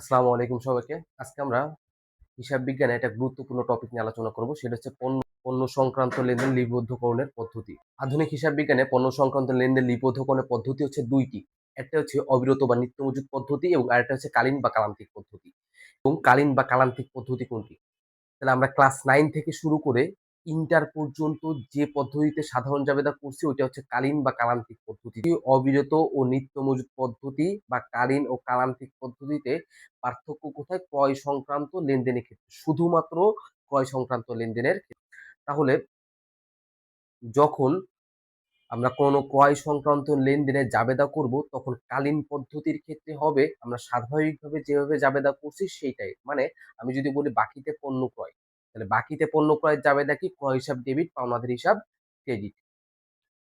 আসসালামু আলাইকুম সবাইকে। আজকে আমরা হিসাব বিজ্ঞানে একটা গুরুত্বপূর্ণ টপিক নিয়ে আলোচনা করব, সেটা হচ্ছে পণ্য পণ্য সংক্রান্ত লেনদেন লিপিবদ্ধকরণের পদ্ধতি। আধুনিক হিসাব বিজ্ঞানে পণ্য সংক্রান্ত লেনদেন লিপিবদ্ধকরণের পদ্ধতি হচ্ছে দুইটি। একটা হচ্ছে অবিরত বা নিত্য মজুদ পদ্ধতি এবং আরেকটা হচ্ছে কালীন বা কালান্তিক পদ্ধতি। এবং কালীন বা কালান্তিক পদ্ধতি কোনটি? তাহলে আমরা ক্লাস নাইন থেকে শুরু করে ইন্টার পর্যন্ত যে পদ্ধতিতে সাধারণ জাবেদা করছি, ওইটা হচ্ছে কালীন বা কালান্তিক পদ্ধতি। অবিরত ও নিত্য মজুদ পদ্ধতি বা কালীন ও কালান্তিক পদ্ধতিতে পার্থক্য কোথায়? ক্রয় সংক্রান্ত লেনদেনের ক্ষেত্রে। শুধুমাত্র ক্রয় সংক্রান্ত লেনদেনের তাহলে যখন আমরা কোনো ক্রয় সংক্রান্ত লেনদেনে জাবেদা করব, তখন কালীন পদ্ধতির ক্ষেত্রে হবে, আমরা স্বাভাবিকভাবে যেভাবে জাবেদা করছি, সেইটাই। মানে আমি যদি বলি বাকিতে পণ্য ক্রয়। তাহলে বাকিতে পণ্য ক্রয়ের যাবে নাকি? ক্রয় হিসাব ডেবিট পাওনাদের হিসাব ক্রেডিট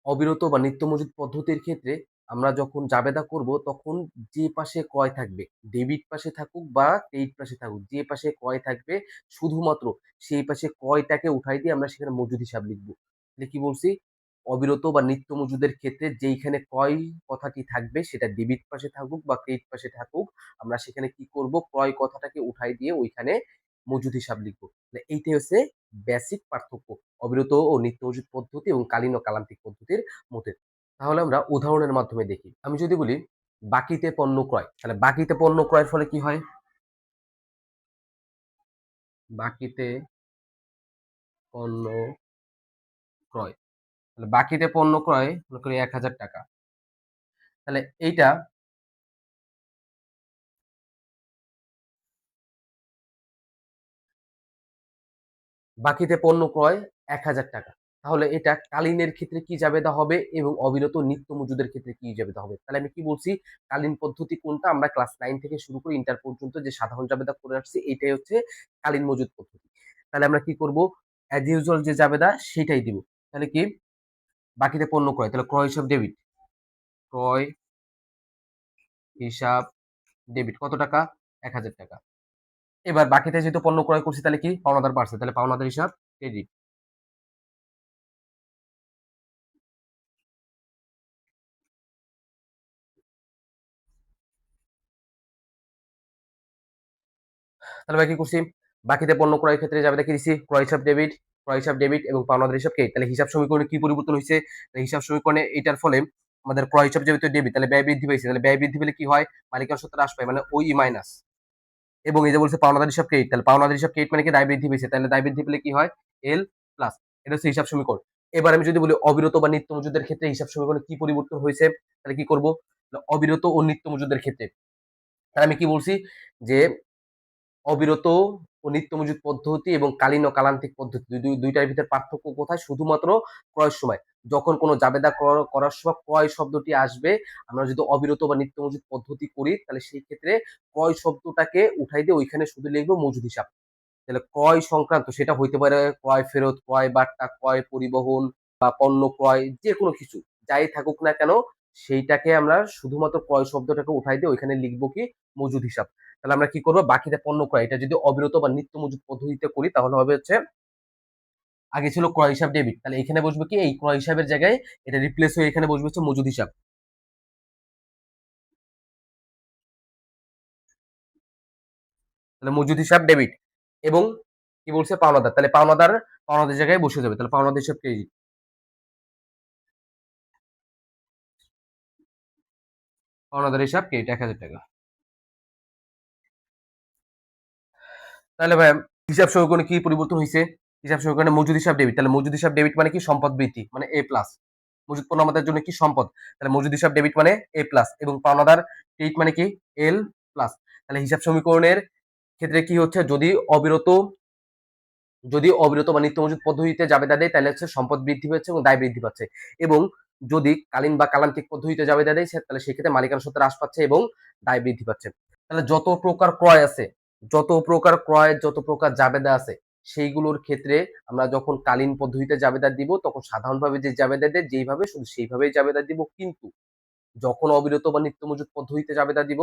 অবিরত বা নিত্য মজুদ পদ্ধতির ক্ষেত্রে আমরা যখন জাবেদা করব, তখন যে পাশে ক্রয় থাকবে ডেবিট পাশে থাকুক বা ক্রেডিট পাশে থাকুক, যে পাশে ক্রয় থাকবে শুধুমাত্র সেই পাশে ক্রয়টাকে উঠাই দিয়ে আমরা সেখানে মজুদ হিসাব লিখব। তাহলে কি বলছি? অবিরত বা নিত্য মজুদের ক্ষেত্রে যেইখানে ক্রয় কথাটি থাকবে, সেটা ডেবিট পাশে থাকুক বা ক্রেডিট পাশে থাকুক, আমরা সেখানে কি করব? ক্রয় কথাটাকে উঠাই দিয়ে ওইখানে মজুদ হিসাব লিখব। মানে এইটাই হচ্ছে বেসিক পার্থক্য, অবিরত ও নিত্য মজুদ পদ্ধতি এবং কালীন ও কালান্তিক পদ্ধতির মধ্যে। তাহলে আমরা উদাহরণের মাধ্যমে দেখি। আমি যদি বলি, বাকিতে পণ্য ক্রয়, তাহলে বাকিতে পণ্য ক্রয়ের ফলে কি হয়? বাকিতে পণ্য ক্রয়। তাহলে বাকিতে পণ্য ক্রয়, মনে করি এক হাজার টাকা। তাহলে এইটা বাকিতে পণ্য ক্রয় এক হাজার টাকা। তাহলে এটা কালীনের ক্ষেত্রে কি জাবেদা হবে এবং অবিরত নিত্য মজুদের ক্ষেত্রে কি জাবেদা হবে? তাহলে আমি কি বলছি, কালীন পদ্ধতি কোনটা? আমরা ক্লাস নাইন থেকে শুরু করে ইন্টার পর্যন্ত যে সাধারণ জাবেদা করে আসছি, এটাই হচ্ছে কালীন মজুদ পদ্ধতি। তাহলে আমরা কি করব? অ্যাজ ইউজুয়াল যে জাবেদা, সেটাই দিব। তাহলে কি? বাকিতে পণ্য ক্রয়। তাহলে ক্রয় হিসাব ডেবিট ক্রয় হিসাব ডেবিট কত টাকা? এক হাজার টাকা। এবার বাকিতে যেহেতু পণ্য ক্রয় করছি, তাহলে কি? পাওনাদার বাড়ছে। তাহলে পাওনাদার হিসাব ক্রেডিট তাহলে ভাই কি করছি। বাকিতে পণ্য ক্রয়ের ক্ষেত্রে যাবে দেখে দিচ্ছি, ক্রয় হিসাব ডেবিট ক্রয় হিসাব ডেবিট এবং পাওনাদার হিসাব কে তাহলে হিসাব সমীকরণে কি পরিবর্তন হয়েছে? হিসাব সমীকরণে এটার ফলে আমাদের ক্রয় হিসাব যেহেতু ডেবিট তাহলে ব্যয় বৃদ্ধি পাইছে। তাহলে ব্যয় বৃদ্ধি পেলে কি হয়? মালিকার সত্য হ্রাস পায় মানে ওই মাইনাস এবং এই যে বলছে পাওনাদার হিসাব ক্রেডিট তাহলে পাওনাদার হিসাব ক্রেডিট মানে কি? দায় বৃদ্ধি পেয়েছে। তাহলে দায় বৃদ্ধি পেলে কি হয়? এল প্লাস এটা হচ্ছে হিসাব সমীকরণ। এবার আমি যদি বলি অবিরত বা নিত্য মজুদের ক্ষেত্রে হিসাব সমীকরণে কি পরিবর্তন হয়েছে, তাহলে কি করব? অবিরত ও নিত্য মজুদের ক্ষেত্রে। তাহলে আমি কি বলছি? যে অবিরত ও নিত্য মজুদ পদ্ধতি এবং কালীন ও কালান্তিক পদ্ধতি। দুইটার ভিতরে পার্থক্য কোথায়? শুধুমাত্র ক্রয়ের সময়। যখন কোনো জাবেদা করার সময় ক্রয় শব্দটি আসবে, আমরা যদি অবিরত বা নিত্য মজুদ পদ্ধতি করি, তাহলে সেই ক্ষেত্রে ক্রয় শব্দটাকে উঠাই দিয়ে ওইখানে শুধু লিখব মজুদ হিসাব। তাহলে ক্রয় সংক্রান্ত, সেটা হইতে পারে ক্রয় ফেরত, ক্রয় বার্তা, ক্রয় পরিবহন বা পণ্য ক্রয়, যে কোনো কিছু, যাই থাকুক না কেন, সেইটাকে আমরা শুধুমাত্র ক্রয় শব্দটাকে উঠাই দিয়ে ওইখানে লিখব কি? মজুদ হিসাব। তাহলে আমরা কি করব? বাকিতে পণ্য ক্রয়। এটা যদি অবিরত বা নিত্য মজুদ পদ্ধতিতে করি, তাহলে হবে হচ্ছে, আগে ছিল ক্রয় হিসাব ডেবিট। তাহলে এখানে বসবে কি? এই ক্রয় হিসাবের জায়গায় এটা রিপ্লেস হয়ে এখানে বসবে হচ্ছে মজুদ হিসাব। তাহলে মজুদ হিসাব ডেবিট এবং কি বলছে? পাওনাদার। তাহলে পাওনাদার পাওনাদার জায়গায় বসে যাবে। তাহলে পাওনাদার হিসাব ক্রেডিট পাওনাদার হিসাব ক্রেডিট এক হাজার টাকা। তাহলে ভাই, হিসাব সমীকরণে কি পরিবর্তন হয়েছে হিসাব সমীকরণে মজুদ হিসাব ডেবিট তাহলে মজুদ হিসাব ডেবিট মানে কি? সম্পদ বৃদ্ধি মানে এ প্লাস মজুদ পণ্য আমাদের জন্য কি? সম্পদ। তাহলে মজুদ হিসাব ডেবিট মানে এ প্লাস এবং পাওনাদার ক্রেডিট মানে কি? এল প্লাস তাহলে হিসাব সমীকরণের ক্ষেত্রে কি হচ্ছে? যদি অবিরত যদি অবিরত বা নিত্য মজুদ পদ্ধতিতে জাবেদা দেয়, তাহলে হচ্ছে সম্পদ বৃদ্ধি পাচ্ছে এবং দায় বৃদ্ধি পাচ্ছে। এবং যদি কালীন বা কালান্তিক পদ্ধতিতে জাবেদা দেয় তাহলে সেক্ষেত্রে মালিকানা সত্ত্বে হ্রাস পাচ্ছে এবং দায় বৃদ্ধি পাচ্ছে। তাহলে যত প্রকার ক্রয় আছে যত প্রকার ক্রয়, যত প্রকার জাবেদা আছে, সেইগুলোর ক্ষেত্রে আমরা যখন কালীন পদ্ধতিতে জাবেদা দিব, তখন সাধারণভাবে যে জাবেদা দেয়, যেইভাবে, শুধু সেইভাবেই জাবেদা দিব। কিন্তু যখন অবিরত বা নিত্য মজুদ পদ্ধতিতে জাবেদা দিব,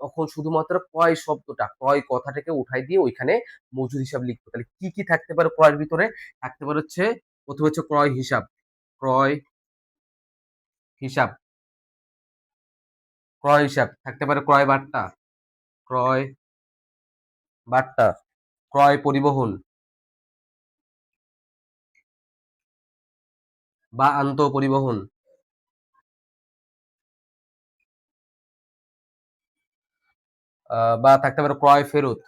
তখন শুধুমাত্র ক্রয় শব্দটা, ক্রয় কথাটাকে উঠাই দিয়ে ওইখানে মজুদ হিসাব লিখব। তাহলে কি কি থাকতে পারে ক্রয়ের ভিতরে? থাকতে পারে হচ্ছে, প্রথমে হচ্ছে ক্রয় হিসাব। ক্রয় হিসাব। ক্রয় হিসাব। থাকতে পারে ক্রয় বার্তা। ক্রয় বাট্টা ক্রয় পরিবহন বা আন্ত পরিবহন। বা থাকতে পারে ক্রয় ফেরত।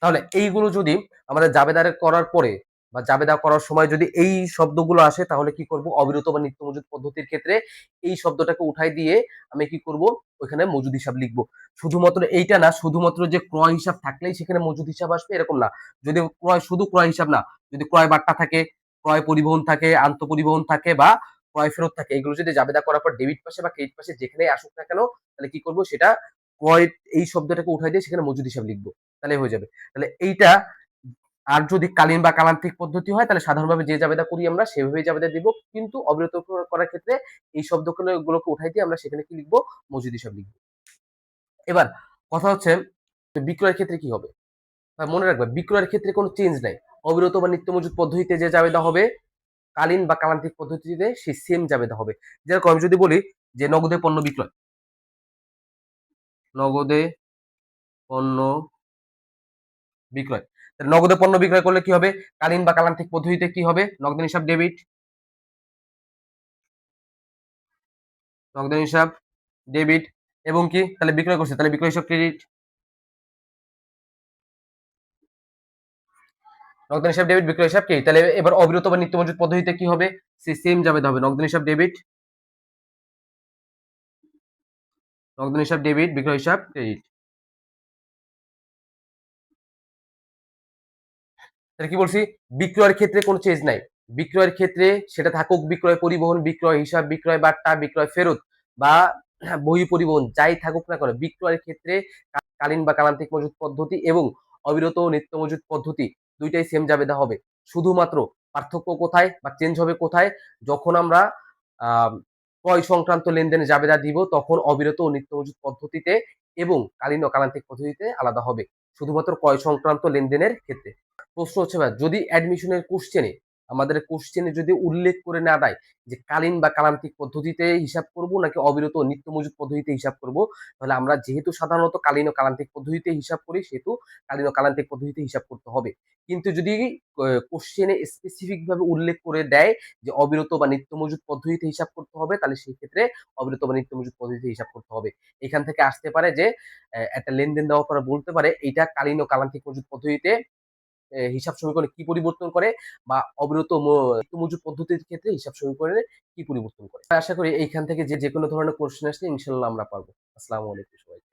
তাহলে এইগুলো যদি আমাদের জাবেদারে করার পরে বা জাবেদা করার সময় যদি এই শব্দগুলো আসে, তাহলে কি করব? অবিরত বা নিত্য মজুদ পদ্ধতির ক্ষেত্রে এই শব্দটাকে উঠাই দিয়ে আমি কি করব? ওইখানে মজুদ হিসাব লিখব। শুধুমাত্র এইটা না, শুধুমাত্র যে ক্রয় হিসাব থাকলেই সেখানে মজুদ হিসাব আসবে, এরকম না। যদি ক্রয়, শুধু ক্রয় হিসাব না, যদি ক্রয় বার্তা থাকে, ক্রয় পরিবহন থাকে, আন্ত পরিবহন থাকে বা ক্রয় ফেরত থাকে, এগুলো যদি জাবেদা করার পর ডেবিট পাশে বা ক্রেডিট পাশে যেখানেই আসুক না কেন, তাহলে কি করব? সেটা ক্রয়, এই শব্দটাকে উঠাই দিয়ে সেখানে মজুদ হিসাব লিখব। তাহলে হয়ে যাবে। তাহলে এইটা আর যদি কালীন বা কালান্তিক পদ্ধতি হয়, তাহলে সাধারণভাবে যে জাবেদা করি আমরা, সেভাবেই জাবেদা দিব। কিন্তু অবিরত করার ক্ষেত্রে এই শব্দগুলো গুলোকে উঠাই দিয়ে আমরা সেখানে কি লিখব? মজুদ হিসাব লিখব। এবার কথা হচ্ছে, বিক্রয়ের ক্ষেত্রে কি হবে? মনে রাখবে, বিক্রয়ের ক্ষেত্রে কোনো চেঞ্জ নাই। অবিরত বা নিত্য মজুদ পদ্ধতিতে যে জাবেদা হবে, কালীন বা কালান্তিক পদ্ধতিতে সেই সেম জাবেদা হবে। যেরকম আমি যদি বলি যে নগদে পণ্য বিক্রয়। নগদে পণ্য বিক্রয়। নগদে পণ্য বিক্রয় করলে কি হবে? কালীন বা কালান্তিক পদ্ধতিতে কি হবে? নগদ হিসাব ডেবিট। নগদ হিসাব ডেবিট এবং কি? তাহলে বিক্রয় করছে, তাহলে বিক্রয় হিসাব ক্রেডিট। নগদ হিসাব ডেবিট, বিক্রয় হিসাব ক্রেডিট। তাহলে এবার অবিরত বা নিত্য মজুদ পদ্ধতিতে কি হবে? সেম যাবে হবে। নগদ হিসাব ডেবিট। নগদ হিসাব ডেবিট, বিক্রয় হিসাব ক্রেডিট। তাহলে কি বলছি? বিক্রয়ের ক্ষেত্রে কোনো চেঞ্জ নাই। বিক্রয়ের ক্ষেত্রে সেটা থাকুক, বিক্রয় পরিবহন, বিক্রয় হিসাব, বিক্রয় বার্তা, বিক্রয় ফেরত বা বহি পরিবহন, যাই থাকুক না কেন, বিক্রয়ের ক্ষেত্রে কালীন বা কালান্তিক মজুদ পদ্ধতি এবং অবিরত নিত্য মজুদ পদ্ধতি দুইটাই সেম জাবেদা হবে। শুধুমাত্র পার্থক্য কোথায় বা চেঞ্জ হবে কোথায়? যখন আমরা ক্রয় সংক্রান্ত লেনদেনে জাবেদা দিব, তখন অবিরত ও নিত্য মজুদ পদ্ধতিতে এবং কালীন ও কালান্তিক পদ্ধতিতে আলাদা হবে। শুধুমাত্র ক্রয় সংক্রান্ত লেনদেনের ক্ষেত্রে। প্রশ্ন হচ্ছে যদি অ্যাডমিশনের কোশ্চেনে আমাদের কোশ্চেনে যদি উল্লেখ করে না দেয় যে কালীন বা কালান্তিক পদ্ধতিতে হিসাব করব নাকি অবিরত নিত্য মজুদ পদ্ধতিতে হিসাব করব, তাহলে আমরা যেহেতু সাধারণত কালীন ও কালান্তিক পদ্ধতিতে হিসাব করি, সেহেতু কালীন ও কালান্তিক পদ্ধতিতে হিসাব করতে হবে। কিন্তু যদি কোশ্চেনে স্পেসিফিক ভাবে উল্লেখ করে দেয় যে অবিরত বা নিত্য মজুদ পদ্ধতিতে হিসাব করতে হবে, তাহলে সেই ক্ষেত্রে অবিরত বা নিত্য মজুদ পদ্ধতিতে হিসাব করতে হবে। এখান থেকে আসতে পারে যে একটা লেনদেন দেওয়ার পরে বলতে পারে এটা কালীন ও কালান্তিক মজুদ পদ্ধতিতে হিসাব সমীকরণে কি পরিবর্তন করে বা অবিরত মজুর পদ্ধতির ক্ষেত্রে হিসাব সমীকরণে কি পরিবর্তন করে? আশা করি এইখান থেকে যে যে কোনো ধরনের কোশ্চেন আসলে ইনশাল্লাহ আমরা পারব। আসসালামু আলাইকুম